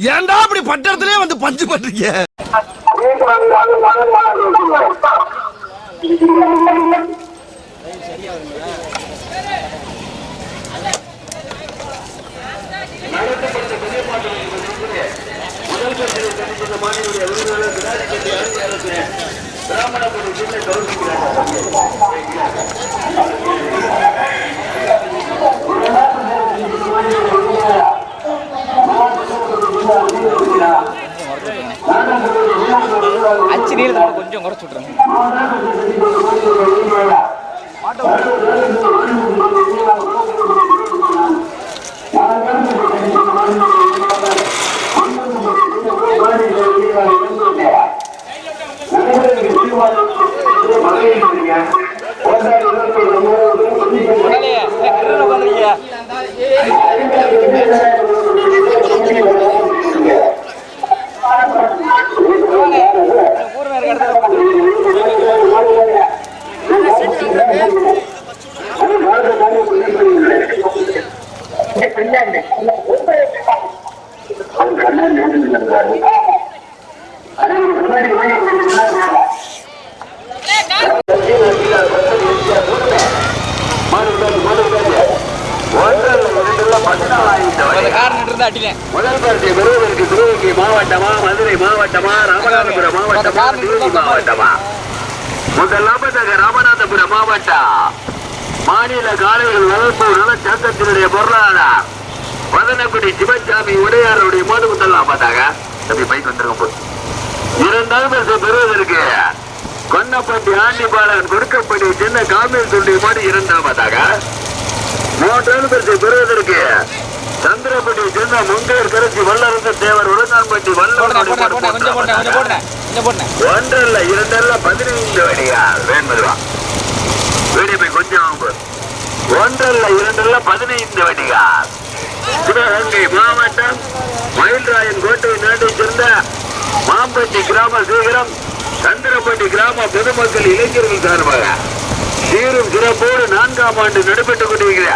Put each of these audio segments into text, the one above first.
ஏன்டா அப்படி பட்டத்திலே வந்து பஞ்சு பண்றீங்க? நீளத்தை கொஞ்சம் மாட்டை முதல் பரிசை பெறுவதற்கு சிவகங்கை மாவட்டமா மதுரை மாவட்டமா ராமநாதபுரம் மாவட்டமா மாவட்டமா. முதலாவதாக ராமநாதபுரம் மாவட்டம். மாநில காலைகள் வளர்ப்பு நலச்சங்கத்தினுடைய பொருளாளர் வதனக்குடி சிவசாமி உடையாருடைய மோது முதலாம் பார்த்தாங்க தம்பி பைக் வந்துருங்க போய் இரண்டாவது பரிசை பெறுவதற்கு கொன்னப்பட்டி ஆண்டிபாலன் கொடுக்கப்பட்டி சின்ன காமில் துண்டி மாடு இரண்டாவதாக மூன்றாவது பரிசை பெறுவதற்கு சந்திரப்பட்டி சின்ன முங்கையர் கரைச்சி வல்லரச தேவர் கொஞ்சம் வல்லவனுடைய ஒன்றல்ல இரண்டல்ல பதினைந்து வடியா வேண்மதுவா வீடு போய் கொஞ்சம். ஒன்றல்ல இரண்டல்ல பதினைந்து வடிகா சிவகங்கை மாவட்டம் மயில்ராயன் கோட்டை நாட்டைச் சேர்ந்த மாம்பட்டி கிராம சீக்கிரம் சந்திரப்பட்டி கிராம பொதுமக்கள் இளைஞர்கள் சார்பாக சீரும் சிறப்போடு நான்காம் ஆண்டு நடைபெற்றுக் கொண்டிருக்கிற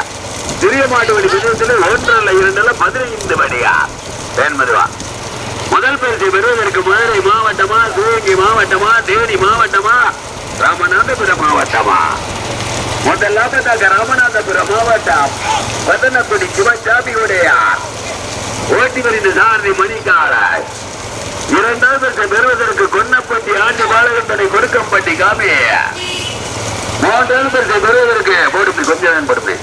சிறிய மாட்டு வழி விதத்தில் ஒன்றல்ல இரண்டல்ல பதினைந்து வடியா வேண்மதுவா முதல் பரிசு பெறுவதற்கு மதுரை மாவட்டமா சிவகங்கை மாவட்டமா தேனி மாவட்டமா ராமநாதபுரம் மாவட்டமா? முதலாவதாக ராமநாதபுரம் மாவட்டம். பதனக்குடி சிவசாமியுடையார் ஓட்டி வருகின்ற சாரதி மணிக்காரர் இரண்டாவது பரிசை பெறுவதற்கு கொன்னப்பட்டி ஆண்டு பாலகத்தனை கொடுக்கப்பட்டி காமி மூன்றாவது பரிசை பெறுவதற்கு போடுப்பி கொஞ்சம் பயன்படுத்து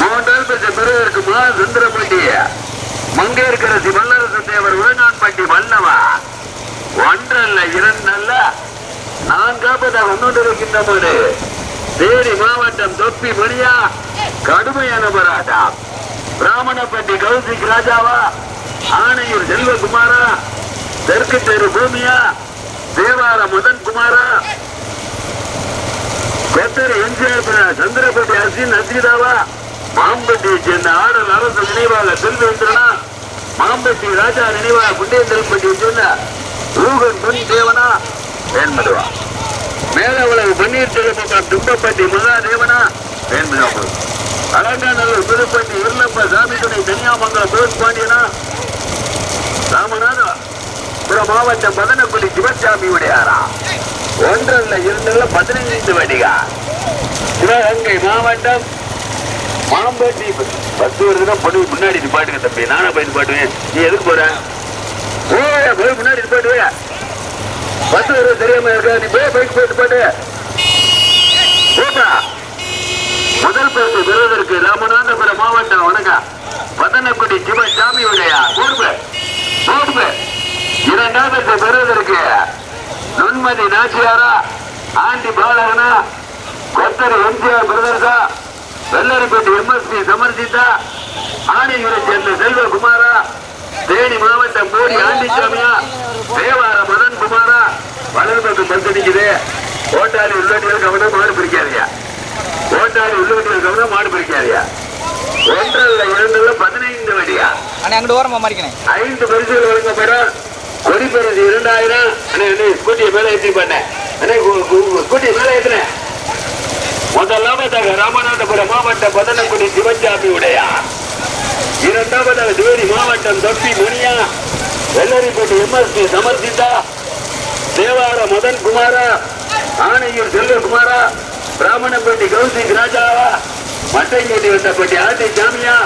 மூன்றால் பெற்ற பிறகு பெறுவதற்கு சுந்தரப்பட்டி மங்கையர்கரசி வல்லரசு தேவர் உலகான்பட்டி வல்லவா. ஒன்றல்ல இரண்டல்ல. நான்காவதாக இருக்கின்ற போது தேனி மாவட்டம் தொப்பி மணியா கடுமையான போராட்டம். பிராமணப்பட்டி கௌசிக் ராஜாவா ஆணையூர் செல்வகுமாரா தெற்கு தெரு பூமியா தேவார மதன் குமாரா கொத்தர் எம்ஜிஆர் சந்திரபதி அசின் அஜிதாவா மாம்பட்டியை சேர்ந்த ஆடல் அரசு நினைவாக செல்வேந்திரனா மாம்பட்டி ராஜா நினைவாக குண்டேந்திரன்பட்டியை சேர்ந்த ஊகன் பொன் தேவனா? வேண்மதுவா மேலவளவு பன்னீர் செல்வம் தும்பப்பட்டி மகாதேவனா வேண்மதுவா அலங்காநல்லூர் திருப்பட்டி இருளப்ப சாமி துணை தனியாமங்கலம் தோஸ் பாண்டியனா? ராமநாதா புற மாவட்டம் பதனக்குடி சிவசாமி உடையாரா ஒன்றல்ல இரண்டல்ல பதினைந்து வடிகா. சிவகங்கை மாவட்டம் பாம்பேட்டி பத்து வருதுன்னா பொண்ணு முன்னாடி நிப்பாட்டுங்க தம்பி. நானா போய் நிப்பாட்டுவேன் நீ எதுக்கு போற? ஓ போய் முன்னாடி நிப்பாட்டுவே பத்து வருது தெரியாம இருக்கா. நீ போய் பைக் போயிட்டு பாட்டு. போப்பா. முதல் பரிசு பெறுவதற்கு ராமநாதபுரம் மாவட்டம் வணக்கம். பதனக்குடி சிவசாமி உடையா? போடுவே போடுவே இரண்டாவது பரிசு பெறுவதற்கு நுண்மதி நாச்சியாரா? ஆண்டி பாலகனா? கொத்தர் எம்ஜிஆர் பிரதர்ஸா? வெள்ளரிப்பேட்டை எம்எஸ்பி சமர்ஜிதா ஆணையூரை சேர்ந்த செல்வகுமாரா தேனி மாவட்டம் போடி ஆண்டிச்சாமியா தேவார மதன் குமாரா வலது பக்கம் பந்து நிக்குது ஓட்டாளி உள்ளவட்டிகள் கவனம் மாடு பிடிக்காதியா. ஓட்டாளி உள்ளவட்டிகள் கவனம் மாடு பிடிக்காதியா. ஒன்றல்ல இரண்டுல பதினைந்து வடியா அண்ணே அங்கிட்டு ஓரமா மாறிக்கணே. ஐந்து பரிசுகள் வழங்கப்படும் கொடி பரிசு இரண்டாயிரம். ஸ்கூட்டியை மேலே ஏற்றி பண்ணேன் ஸ்கூட்டியை மேலே ஏற்றினேன் முதலாவதாக ராமநாதபுரம் மாவட்டம் பதனக்குடி சிவஞ்சாமி உடையா இரண்டாவதாக தேனி மாவட்டம் தொப்பி முனியா வெள்ளரிப்பட்டி எம்எஸ்பி சமர்சிதா தேவார மதன் குமாரா ஆணையூர் செல்வகுமாரா. பிராமணப்பட்டி கௌசிக் ராஜாவா. மட்டைப்பட்டி வந்தப்பட்டி ஆட்டி சாமியா.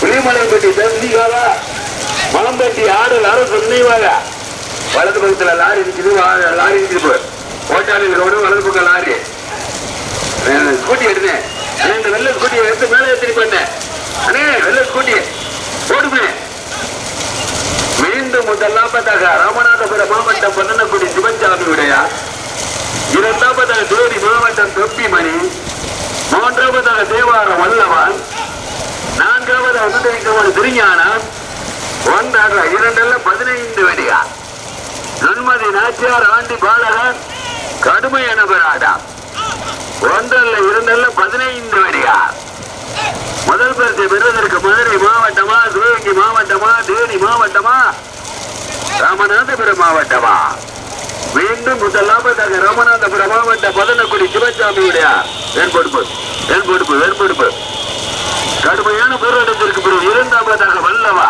புளிமலைப்பட்டி தந்திகாவா மலம்பட்டி ஆடல் அரசு நினைவாக. வலது பக்கத்துல லாரி இருக்குது லாரி இருக்குது ஓட்டாளியில் ரோடு வலது பக்கம் லாரி. ஸ்கூட்டி எடுத்தேன் அண்ணே, இந்த வெள்ள ஸ்கூட்டியை எடுத்து மேலே ஏற்றி பண்ணேன் அண்ணே வெள்ள ஸ்கூட்டியை போடுமே. மீண்டும் முதலாவதாக ராமநாதபுரம் மாவட்டம் பன்னக்குடி சிவசாமி உடையா இரண்டாவதாக தேனி மாவட்டம் தொப்பிமணி மூன்றாவதாக தேவாரம் வல்லவன் நான்காவதாக சுந்தரிக்கமான திருஞானம் ஒன்றாக இரண்டல்ல பதினைந்து வடியா நன்மதி நாச்சியார் ஆண்டி பாலகன் கடுமையான பெறாடா ஒன்றல்ல இருந்தல்ல பதினைந்து வரியா? முதல் பரிசு பெறுவதற்கு மதுரை மாவட்டமா? சிவகங்கை மாவட்டமா? தேனி மாவட்டமா? ராமநாதபுரம் மாவட்டமா? மீண்டும் முதலாமதாக ராமநாதபுரம் மாவட்டம் பதனக்குடி சிவசாமியுடைய வேண்பொடுப்பு வேண்பொடுப்பு வேண்பொடுப்பு கடுமையான போராட்டத்திற்கு பிறகு இரண்டாவதாக வல்லவா?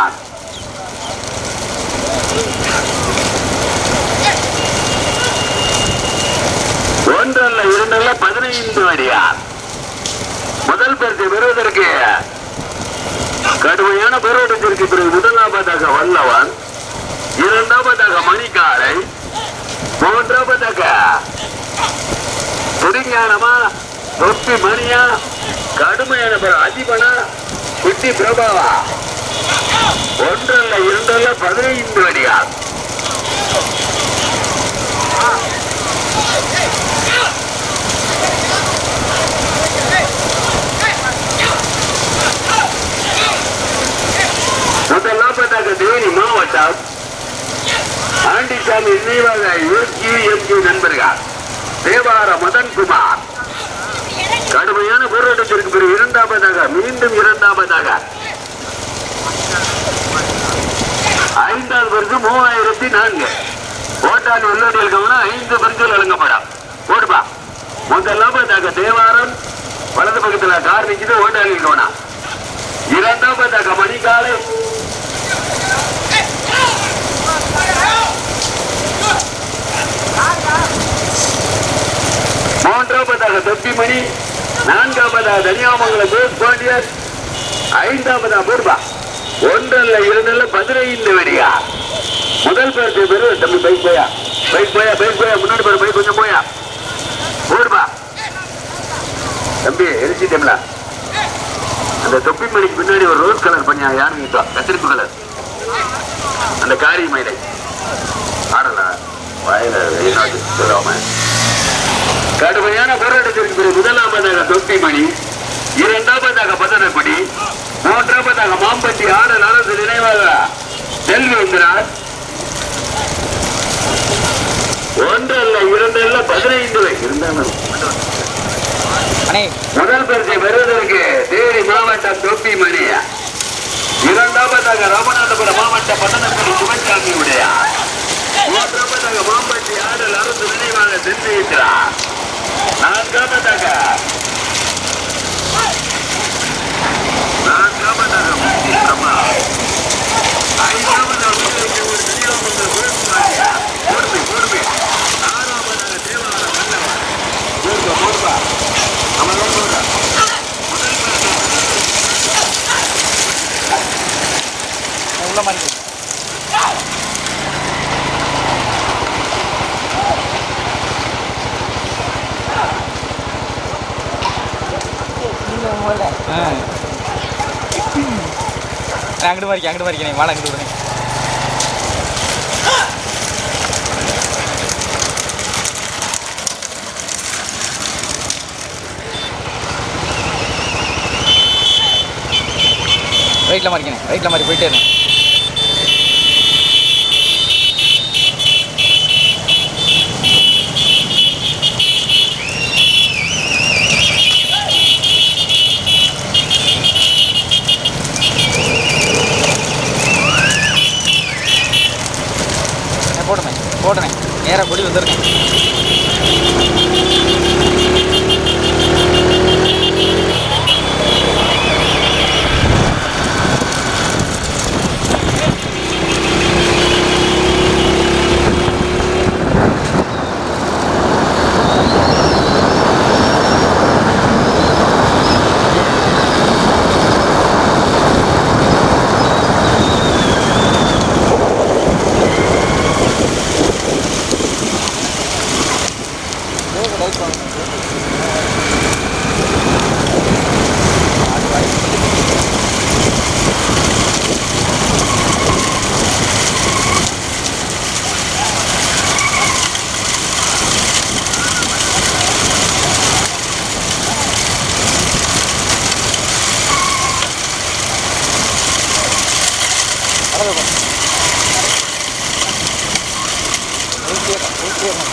ஒன்றல்ல இரண்டல்ல பதினைந்து அடியார் முதல் பரிசை பெறுவதற்கு கடுமையான போராட்டத்திற்கு பிறகு முதலாவதாக வல்லவன் இரண்டாவதாக மணிக்காலை மூன்றாவதாக திருஞானமா தொப்பி மணியா கடுமையான பிற- அதிபனா குட்டி பிரபாவா ஒன்றல்ல இரண்டல்ல பதினைந்து அடியா முதலாவதாக தேனி மாவட்டம் ஆண்டிசாமி நினைவாக யோகி எம்ஜி நண்பர்கள் தேவார மதன்குமார் கடுமையான போராட்டத்திற்கு பிறகு இரண்டாவதாக மீண்டும் இரண்டாவதாக ஐந்தாவது பரிசு மூவாயிரத்தி நான்கு ஓட்டாளி உள்ளடியில் கவனம் ஐந்து பரிசுகள் வழங்கப்படும் போடுப்பா முதலாவதாக தேவாரம் வலது பக்கத்தில் கார் நிற்கிது ஓட்டாளி கவனம் இரண்டாவதாக மணிக்காலை மூன்றாவதாக தொப்பிமணி நான்காவதாக தனியாமங்கலம் ஜோஸ் பாண்டியர் ஐந்தாவதா பூர்வா ஒன்றல்ல இரண்டல்ல பதினைந்து வெடியா. முதல் பேருக்கு பெரு தம்பி பைக் போயா. பைக் போயா பைக் போயா. முன்னாடி பேர் பைக் கொஞ்சம் போயா. பூர்வா தம்பி எரிச்சிட்டேம்ல அந்த தொப்பி மணிக்கு பின்னாடி ஒரு ரோஸ் கலர் பண்ணியா யாருன்னு கத்திரிப்பு கலர். அந்த காரி மயிலை. ஆடலா. வாயில வெயிலாது சொல்லாம கடுமையான போராட்டத்திற்கு முதலாவதாக தொப்பிமணி இரண்டாவதாக பதனக்குடி மூன்றாவதாக மாம்பட்டி ஆடல் அரசு நினைவாக செல்வேந்திரார் ஒன்றல்ல இரண்டல்ல பதினைந்து. இருந்தாலும் முதல் பரிசை பெறுவதற்கு தேனி மாவட்டம் தொப்பிமணி இரண்டாவதாக ராமநாதபுரம் மாவட்டம் பதனக்குடி சிவசாமி உடைய மூன்றாவதாக மாம்பட்டி ஆடல் அரசு நினைவாக சென்றிருக்கிறார் நான்காவதாக நான்காவதாக அங்கிட்டு வரைக்கும் அங்கிட்டு மாறிக்க வாழை அங்கிட்டு விடுங்க ரைட்டில் மாறிக்கணே ரைட்டில் மாறி போயிட்டே இருந்தேன் ஏறக்கூடி நேராக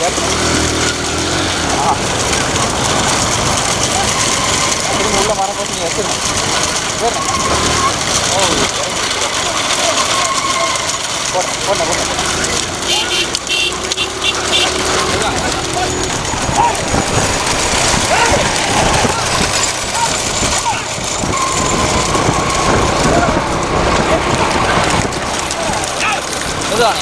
கொடி வந்துருங்க திரும்ப உள்ள மரம் போட்டு நீங்கள் எடுத்துருங்க போடுறேன் போடுறேன் போடுறேன் இதுதானே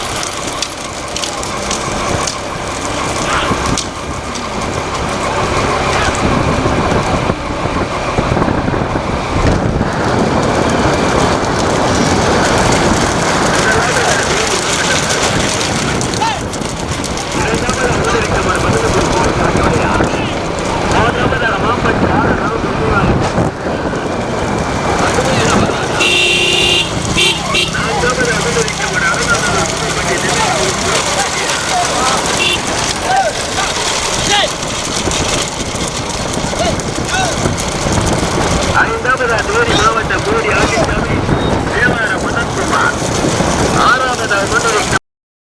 ஐந்தாவது தேனி மாவட்டம் கோடி ஆகிசாமி தேவார மதன்குமார் ஆறாவதாக மண்டலம்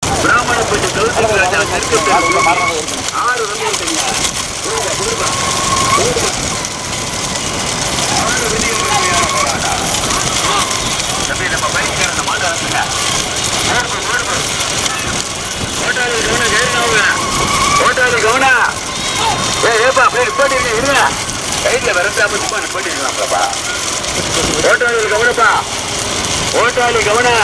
பிராமணப்பட்டி கௌதம் ராஜா தெற்கு தெரு ஆறு வந்து தம்பி நம்ம பைக்காரங்க மாட்டாங்க ஓட்டாளி கவுனா கேட்காவுங்க ஓட்டாளி கவுனா ஏ ஏப்பா அப்படியே நிப்பாட்டிருங்க இருங்க கைட்ல விரட்டாம சும்மா நிப்பாட்டிருக்கலாம்லப்பா ஓட்டாளி கவனப்பா கவன. கவனா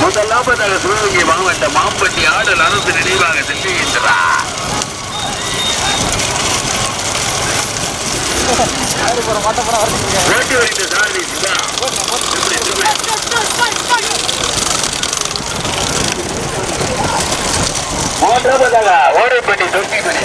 முதலாவதாக சிவகங்கை மாவட்ட மாம்பட்டி ஆடல் அரசு நினைவாக செல்லுகின்றார் ஓட்டி வரைந்த சாரதி சிவா. மூன்றாவதாக ஓடைப்பட்டி தொட்டி மணி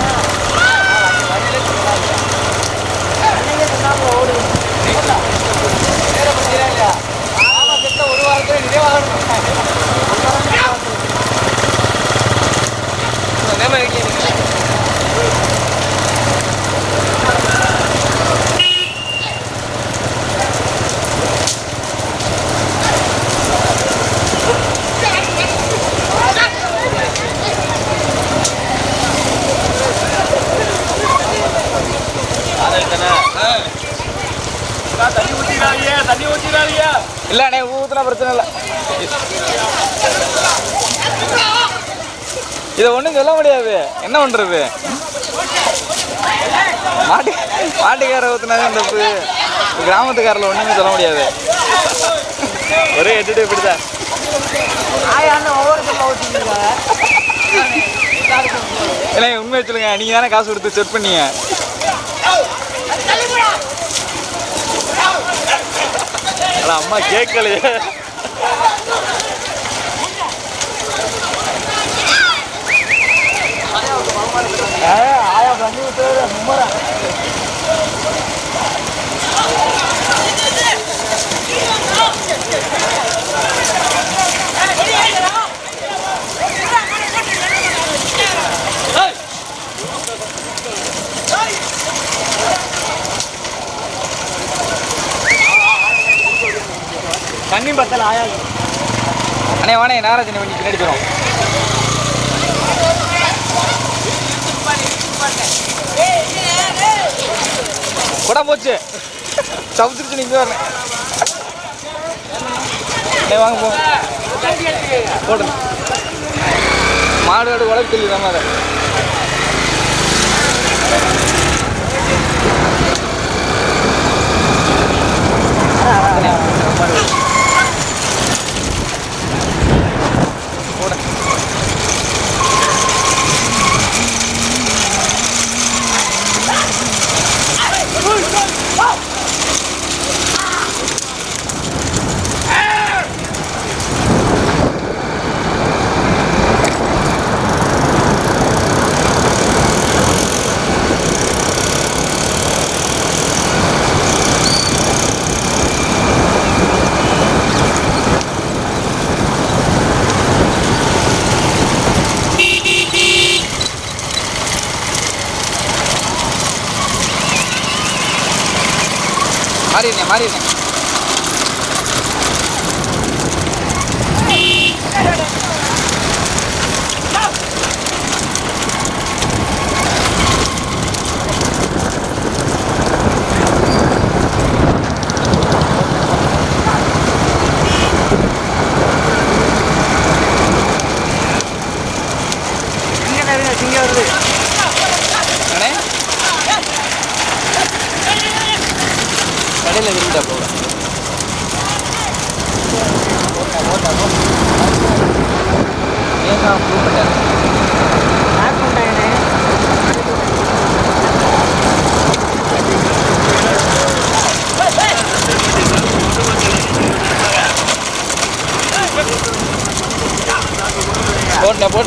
இல்லை அண்ணே ஊற்றுனா பிரச்சனை இல்லை இதை ஒன்றும் சொல்ல முடியாது. என்ன பண்ணுறது மாட்டு மாட்டுக்கார ஊற்றுனாதான் தப்பு கிராமத்துக்காரில் ஒன்றுமே சொல்ல முடியாது. ஒரே எட்டுட்டு இப்படிதான் இல்லை உண்மையை சொல்லுங்க. நீங்கள் தானே காசு கொடுத்து செட் பண்ணீங்க. அம்மா கேட்கலையே आया बंदी उतर मुमरा தண்ணி பத்தல ஆயாது அண்ணே வாணே நேராஜ் பண்ணி பின்னாடி போகிறோம் கூட போச்சு சவுத்துருச்சு நீங்க வரேன் வாங்க போ. போடுங்க மாடு ஆடு உழப்பு தெரியுது அதை.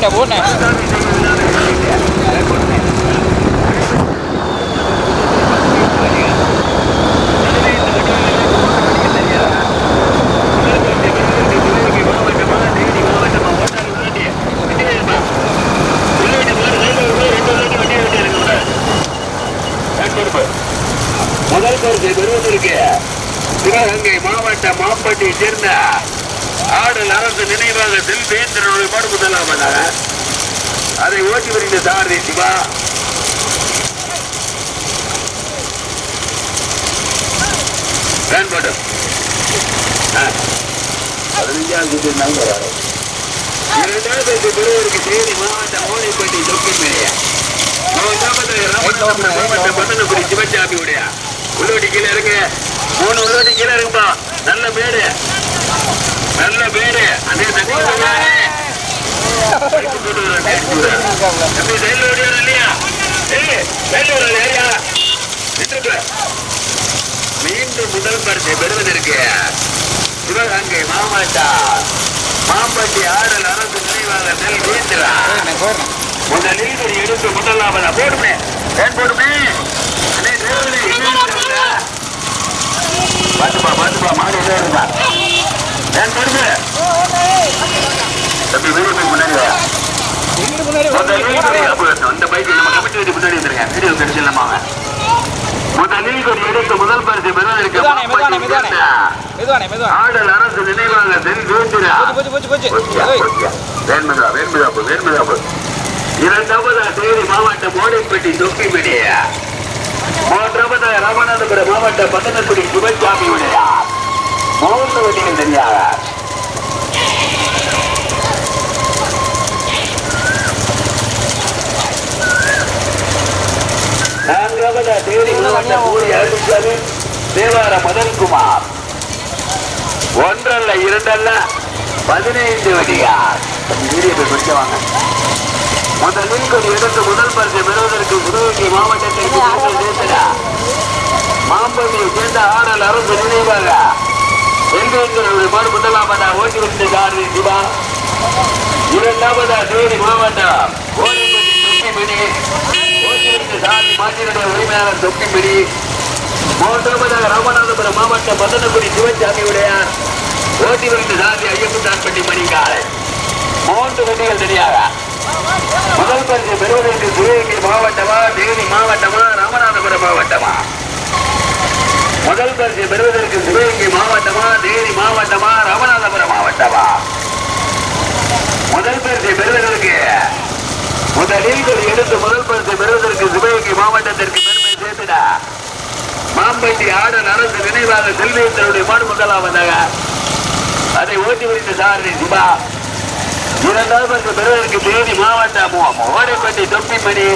போட்டேன் போட்டேன் போட்டேன் முதல் பரிசை பெறுவதற்கு சிவகங்கை மாவட்ட மாம்பட்டியை சேர்ந்த ஆடல் அரசு நினைவாக செல்வேந்திரனுடைய மாடு முதலாமதாக அதை சாரதி சிவா பயன்பாடு பதினஞ்சாம் தேதி நாங்கள் வரோம் பரிசு பெறுவதற்கு தேனி மாவட்ட ஓலைப்பட்டி தொக்கிமேயா மன்னனபுரி சிவசாமி உடைய. உள்ளோட்டி கீழே இருக்கு மூணு உள்ளோட்டி கீழே இருக்குப்பா நல்ல பேரு. நல்ல பேரு. அதே தண்ணி மீண்டும் முதல் பரிசை பெறுவதற்கு சிவகங்கை மாமாட்டா மாம்பட்டி ஆடல் அரசு நினைவாக நெல் வீந்திரா போயிடுறேன் போயிடுறேன் முதலில் ஒரு எடுத்து முதலாவதா போடுமே ஏன் போடுமே பாத்துப்பா பாத்துப்பா மாடு ஏன் போடுமே தம்பி வீடு முன்னாடி வா. எங்கிட்டு முன்னாடி முதலில் ஒரு அப்ப அந்த பைக் நம்ம கமிட்டி வீட்டு முன்னாடி வந்துருங்க வீடியோ கிடைச்சிடலாமா முதலில் ஒரு எடுத்து முதல் பரிசு பெறுவதற்கு ஆடல் அரசு நினைவாக தென் போச்சியா. வேண்முதா, வேண்முதாப்பு, வேண்முதாப்பு. இரண்டாவதா தேனி மாவட்டம் மோடிப்பட்டி தொப்பிமணி மூன்றாவதா ராமநாதபுரம் மாவட்டம் பட்டணக்குடி சிவசாமி உடைய மூன்று வண்டிகள் தனியாக நான்காவதா தேனி மாவட்டம் ஊரி அருள்சாமி தேவார மதன்குமார். ஒன்றல்ல இரண்டல்ல பதினைந்து வடிகார் வீடியோ படிக்க வாங்க. முதலில் எடுத்து முதல் பரிசு பெறுவதற்கு சிவகங்கை மாவட்டத்திற்கு நாங்கள் சேர்த்தடா மாம்பதியை சேர்ந்த ஆடல் அரசு நினைவாக. செல்வேந்திரனுடைய மாடு முதலாவதா ஓட்டி வந்த காரணி சிவா. இரண்டாவதா தேனி மாவட்டம் கோடிப்பட்டி தொக்கிமணி ஓட்டி வந்த சாமி மாட்டினுடைய உரிமையாளர் தொக்கிமணி மூன்றாவதாக ராமநாதபுரம் மாவட்டம் மதனகுடி சிவசாமி உடையார் ஓட்டி வருகின்ற சாமி ஐயப்பன்தான்பட்டி மணிக்காலை மூன்று வண்டிகள் தெரியாத முதல் பரிசு பெறுவதற்கு சிவகங்கை மாவட்டமா தேனி மாவட்டமா ராமநாதபுரம் மாவட்டமா? முதல் பரிசு பெறுவதற்கு சிவகங்கை மாவட்டமா தேனி மாவட்டமா மாம்பட்டி ஆடல் அரசு நினைவாக செல்வேந்தருடைய மாடு வந்தாங்க. அதை ஓட்டி முடித்த சாரதி சிவா இரண்டாவது அந்த பெறுவதற்கு தேதி மாவட்டம் ஓடைப்பட்டி தொப்பி மணி.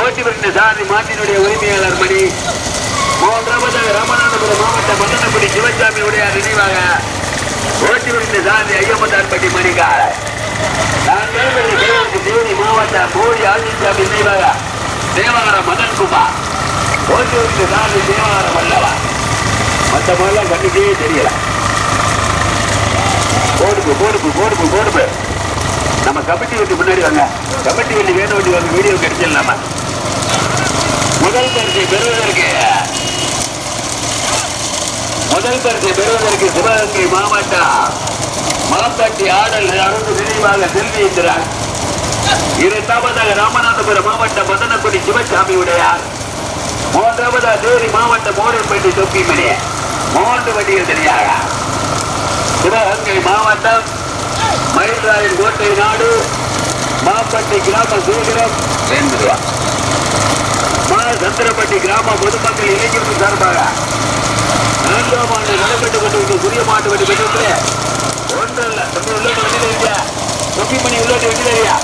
ஓட்டி வருகின்ற சாரதி மாட்டினுடைய உரிமையாளர் மணி. மூன்றாவதாக ராமநாதபுரம் மாவட்டம் மதனப்படி சிவசாமியுடைய நினைவாக ஓட்டி வருகின்ற சாரதி ஐயப்பட்டார்பட்டி மணிக்கார நான்காவது தேனி மாவட்டம் மோடி ஆதித்யாமி நினைவாக தேவாரம் மதன்குமார் ஓட்டி வருகின்ற சாரதி தேவாரம் வல்லவா மற்ற மாதிரிலாம் கண்ணுக்கே தெரியல. போடுப்பு போடுப்பு போடுப்பு போடுப்பு. நம்ம கமிட்டி வண்டி முன்னாடி வாங்க. கமிட்டி வண்டி வேணும் வண்டி வாங்க வீடியோ கிடைச்சிடலாமா முதல் பரிசை பெறுவதற்கு முதல் பரிசை பெறுவதற்கு சிவகங்கை மாவட்டம் மாம்பட்டி ஆடல் அருந்து நினைவாக செல்வி இருக்கிறார் இரண்டாவதாக ராமநாதபுரம் மாவட்டம் மதனக்குடி சிவசாமி உடையார் மூன்றாவதாக தேரி மாவட்டம் மோரப்பட்டி தொப்பிமணி மூன்று வண்டிகள் தனியாக சிவகங்கை மாவட்டம் மயில்ராயன் கோட்டை நாடு மாப்பட்டி கிராம சேகரம் ரெண்டு ரூபா மா சந்திரப்பட்டி கிராம பொதுமக்கள் இளைஞர்கள் சார்பாக நான்காம் ஆண்டு நடைபெற்றுக் கொண்டிருக்கிற புதிய மாட்டு வண்டி பெற்று ஒன்று இல்ல தம்பி உள்ளோட்டு வண்டி தெரியா தொப்பி மணி உள்ளோட்டு வண்டி தெரியா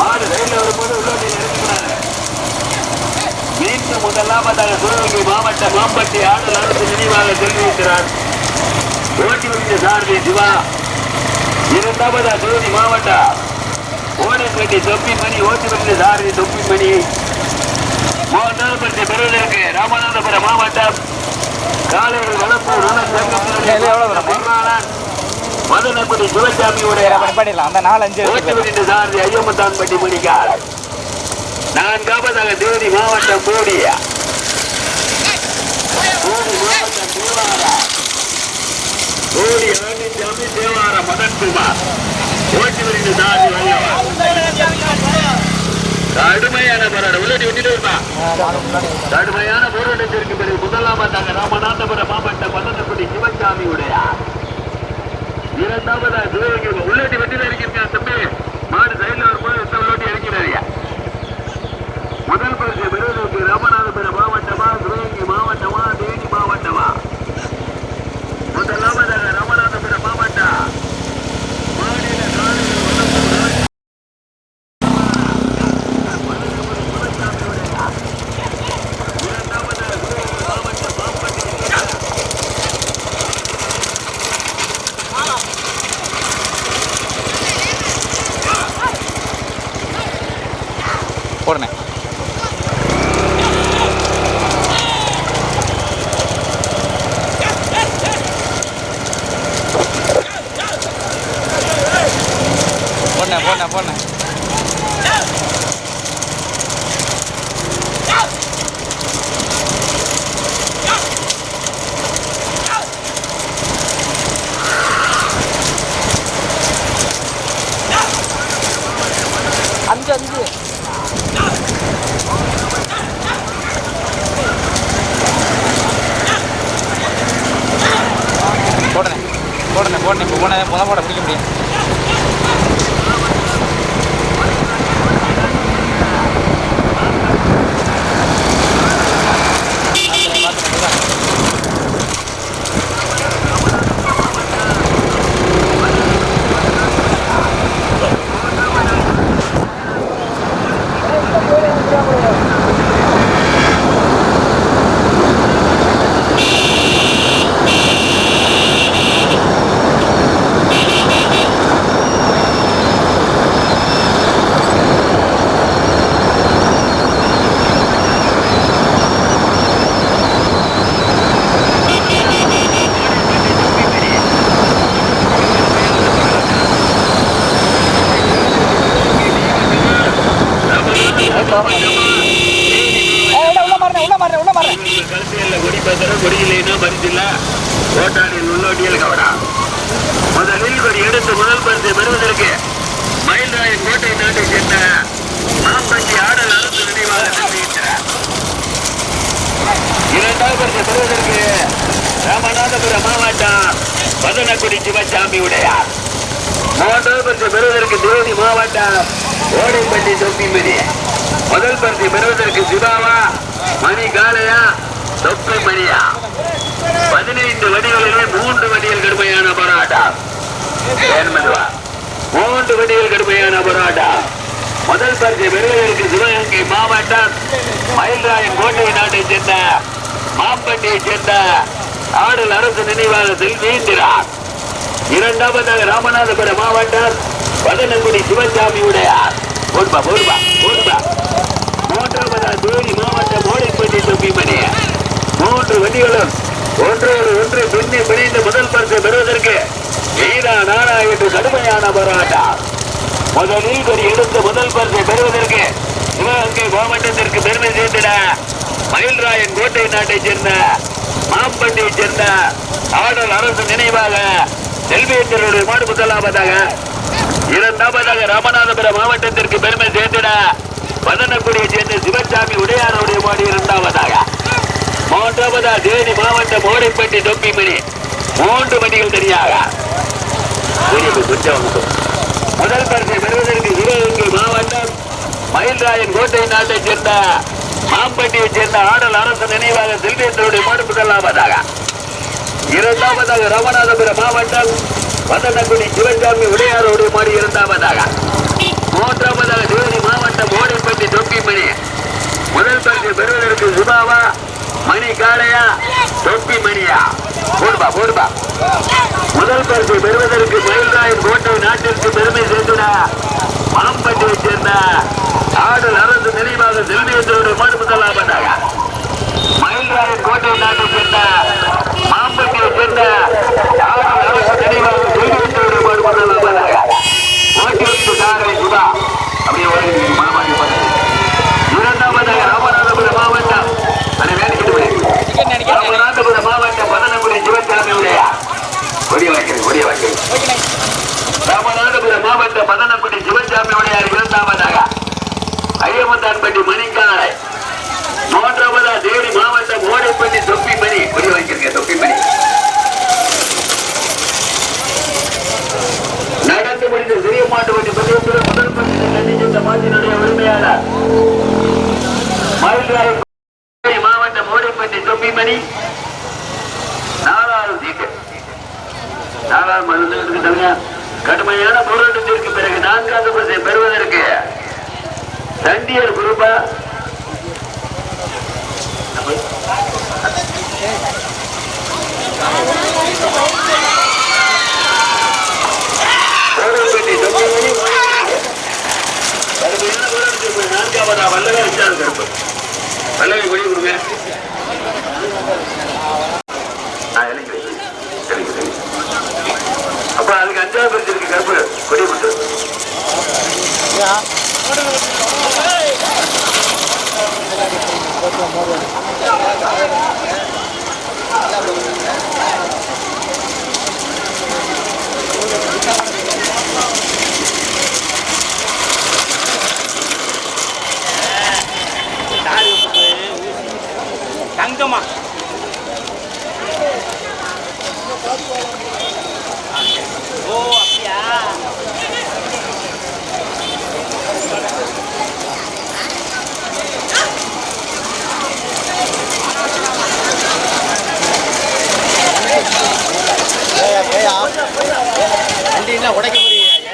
மாடு ரயிலில் வரும்போது உள்ளோட்டு இறங்கினாங்க மீண்டும் முதலாவதாக சிவகங்கை மாவட்ட மாம்பட்டி ஆடல் அரசு நினைவாக தெரிவிக்கிறார். ஓட்டி வருகிற சாரதி சிவா. இரண்டாவதா தேனி மாவட்டம் ஓடைப்பட்டி தொப்பிமணி ஓட்டி வருகிற சாரதி தொப்பிமணி. மூன்றாவது பெறுவதற்கு ராமநாதபுரம் மாவட்டம். காலையில் வளர்ப்பு இது எவ்வளவு வரும்? மதனப்படி சிவசாமியுடைய அந்த நாலு அஞ்சு ஓட்டி வருகிற சாரதி ஐயம்மத்தான் பட்டி மணிக்கார். நான்காவதாக தேனி மாவட்டம் போடியா. மாவட்டம் தேவாரா. ஓடி ஆண்டிச்சாமி தேவார மதன்குமார். ஓட்டி வருகிற சாதி வல்லவா கடுமையான போராட்டம். உள்ளடி விட்டுட்டு இருப்பா கடுமையான போராட்டத்திற்கு பிறகு முதலாவதாக ராமநாதபுரம் மாவட்ட மதனக்குடி சிவசாமி உடையார் இரண்டாவதாக உள்ளடி வெட்டில இருக்கீங்க தம்பி? மாடு சைடுல வரும்போது இந்த உள்ளோட்டி இருக்கிறாரியா முதல் பரிசு பெறுவதற்கு ராமநாதபுரம் மாவட்டமாக சிவகங்கை மாவட்டமா தேனி மாவட்டமா முதலாவதாக ராமநாதபுரம் மாவட்டம் மாநில காலையில் வளர்ப்பு ராஜ் போடுனே போடுனே போடுனே போடுனே அஞ்சு அஞ்சு போடுனே போடுனே போடுனே இப்போ போட பிடிக்க முடியும். முதலில் ஒரு எடுத்து முதல் பரிசை பெறுவதற்கு மயில்ராயன் கோட்டை நாட்டை சேர்ந்த மாம்பட்டி ஆடல் அரசு நினைவாக தெரிவிக்கிறார் இரண்டாவது பரிசை பெறுவதற்கு ராமநாதபுரம் மாவட்டம் பதனக்குடி சிவசாமி உடையார். மூன்றாவது பரிசு பெறுவதற்கு தேனி மாவட்டம் ஓடைப்பட்டி தொப்பிமணி. முதல் பரிசு பெறுவதற்கு சிவாவா? மணி காலையா? தொப்பை மணியா? பதினைந்து வடிகளிலே மூன்று வடிகள் கடுமையான போராட்டம். மூன்று வடிகள் கடுமையான போராட்டம். முதல் பரிசு பெறுவதற்கு சிவகங்கை மாவட்டம் மயில்ராயன் கோட்டை நாட்டைச் சேர்ந்த மாம்பட்டியைச் சேர்ந்த ஆடல் அரசு நினைவாகத்தில் செல்வீந்திரார் இரண்டாவதாக ராமநாதபுரம் மாவட்டம் வதனங்குடி சிவசாமி உடையார். போடுப்பா போடுப்பா போடுப்பா. மூன்றாவதாக தேனி மாவட்டம் மோடிப்பட்டி தொப்பிமணி மூன்று வண்டிகளும் ஒன்றோடு ஒன்று பின்னி பிணைந்து முதல் பரிசு பெறுவதற்கு வீரா நானா என்று கடுமையான போராட்டம். முதலில் ஒரு எடுத்த முதல் பரிசை பெறுவதற்கு சிவகங்கை மாவட்டத்திற்கு பெருமை சேர்த்திட மயில்ராயன் கோட்டை நாட்டை சேர்ந்த மாம்பட்டியைச் சேர்ந்த ஆடல் அரசு நினைவாக செல்வியத்தினுடைய மாடு முதலாவதாக இரண்டாவதாக ராமநாதபுரம் மாவட்டத்திற்கு பெருமை சேர்த்திட வதனக்குடியை சேர்ந்த சிவசாமி உடையாருடைய மாடி இரண்டாவதாக. மூன்றாவதா தேனி மாவட்டம் ஓடைப்பட்டி தொப்பிமணி. மூன்று மணிகள் தனியாக. முதல் பரிசை பெறுவதற்கு சிவகங்கை மாவட்டம் மயில்ராயன் கோட்டை நாட்டைச் சேர்ந்த மாம்பட்டியைச் சேர்ந்த ஆடல் அரசு நினைவாக செல்வேந்தருடைய மாடு முதலாவதாக இரண்டாவதாக ராமநாதபுரம் மாவட்டம் வந்தனக்குடி சிவசாமி உடையாரோடைய மாடி இரண்டாவதாக. மூன்றாவதாக தேனி மாவட்டம் ஓடைப்பட்டி தொப்பி மணி. முதல் பரிசு பெறுவதற்கு சுபாவா மணி காளையா? தொப்பி மணியா? போடுபா போடுபா. முதல் பரிசு பெறுவதற்கு மயில்ராயன் கோட்டை நாட்டிற்கு பெருமை சேர்த்துட. மாம்பட்டியை சேர்ந்த ஆடல் அரசு நினைவாக செல்வியத்தோடு மாடு முதலாவதாக மயில்ராயன் கோட்டை நாட்டை சேர்ந்த மாம்பட்டியை சேர்ந்த ஆடல் அரசு நினைவாக செல்வியத்தோடு மாடு முதலாவதாக ஓட்டிற்கு சாகரை சுதா அப்படியே ஒரு மாமாடி பண்ணு இரண்டாவதாக ராமநாதபுரம் மாவட்டம் அதை வேலைக்கு ராமநாதபுரம் மாவட்டம் பதனகுடி சிவசாமி உடையா கொடிய வைக்கிறேன் கொடிய வைக்கிறேன் ராமநாதபுரம் மாவட்டம் பதனக்குடி சிவசாமி உடையார் இரண்டாவதாக. ஐயமத்தான்பட்டி மணிக்காலை 감사합니다. என்ன உடைக்க முடியாது